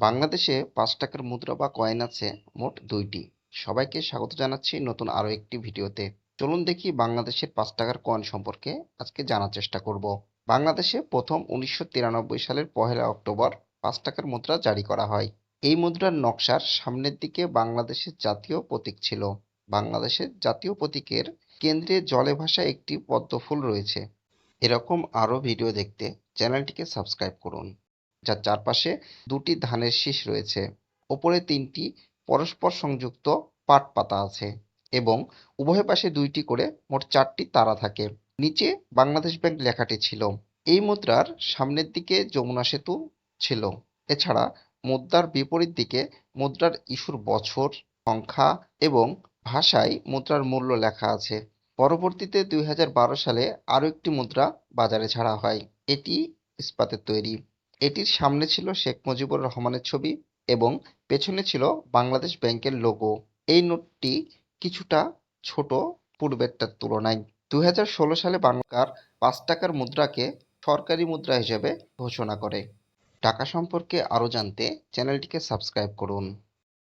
বাংলাদেশে পাঁচ টাকার মুদ্রা বা কয়েন আছে মোট দুইটি। সবাইকে স্বাগত জানাচ্ছি নতুন আরও একটি ভিডিওতে। চলুন দেখি বাংলাদেশের পাঁচ টাকার কয়েন সম্পর্কে আজকে জানার চেষ্টা করব। বাংলাদেশে প্রথম উনিশশো তিরানব্বই সালের পহেলা অক্টোবর পাঁচ টাকার মুদ্রা জারি করা হয়। এই মুদ্রার নকশার সামনের দিকে বাংলাদেশের জাতীয় প্রতীক ছিল। বাংলাদেশের জাতীয় প্রতীকের কেন্দ্রে জলে ভাসা একটি পদ্মফুল রয়েছে। এরকম আরও ভিডিও দেখতে চ্যানেলটিকে সাবস্ক্রাইব করুন। যার চারপাশে দুটি ধানের শীষ রয়েছে। ওপরে তিনটি পরস্পর সংযুক্ত পাট পাতা আছে এবং উভয় পাশে দুইটি করে মোট চারটি তারা থাকে। নিচে বাংলাদেশ ব্যাংক লেখাটি ছিল। এই মুদ্রার সামনের দিকে যমুনা সেতু ছিল। এছাড়া মুদ্রার বিপরীত দিকে মুদ্রার ইস্যুর বছর, সংখ্যা এবং ভাষায় মুদ্রার মূল্য লেখা আছে। পরবর্তীতে দুই হাজার বারো সালে আরও একটি মুদ্রা বাজারে ছাড়া হয়। এটি ইস্পাতের তৈরি। এটির সামনে ছিল শেখ মুজিবুর রহমানের ছবি এবং পেছনে ছিল বাংলাদেশ ব্যাংকের লোগো এই নোটটি কিছুটা ছোট পূর্বেরটার তুলনায়। দু হাজার ষোলো সালে বাংলার পাঁচ টাকার মুদ্রাকে সরকারি মুদ্রা হিসেবে ঘোষণা করে। টাকা সম্পর্কে আরও জানতে চ্যানেলটিকে সাবস্ক্রাইব করুন।